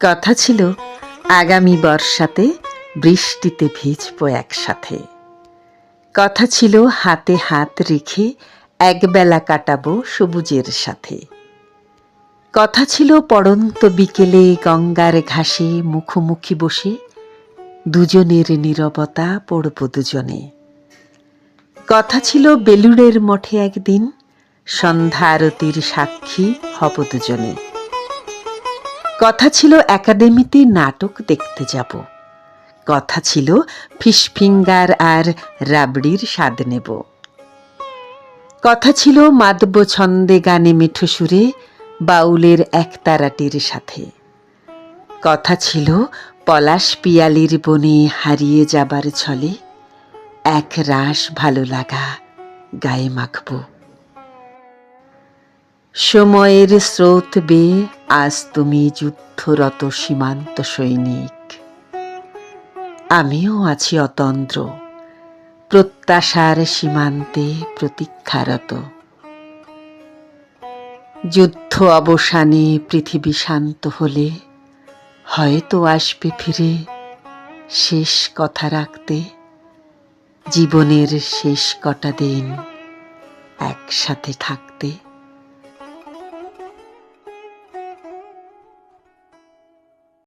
কথা ছিল, আগামী বর্ষাতে বৃষ্টিতে ভিজবো একসাথে। কথা ছিল, হাতে হাত রেখে একবেলা কাটাবো সবুজের সাথে। কথা ছিল, পড়ন্ত বিকেলে গঙ্গার ঘাসে মুখোমুখি বসে দুজনের নীরবতা পড়ব দুজনে। কথা ছিল, বেলুড়ের মঠে একদিন সন্ধ্যা আরতির সাক্ষী হব দুজনে। কথা ছিল একাডেমিতে নাটক দেখতে যাব। কথা ছিল ফিশ ফিঙ্গার আর রাবড়ির স্বাদ নেব। কথা ছিল মাদব ছন্দে গানে মিঠো সুরে বাউলের একতারাটির সাথে। কথা ছিল পলাশ পিয়ালির বনে হারিয়ে যাবার ছলে এক রাস ভালো লাগা গায়ে মাখবো। সময়ের স্রোত বেয়ে আজ তুমি যুদ্ধরত সীমান্ত সৈনিক। আমিও আছি অতন্দ্র প্রত্যাশার সীমান্তে প্রতীক্ষারত। যুদ্ধ অবসানে পৃথিবী শান্ত হলে হয়তো আসবে ফিরে শেষ কথা রাখতে, জীবনের শেষ কটা দিন একসাথে থাকতে।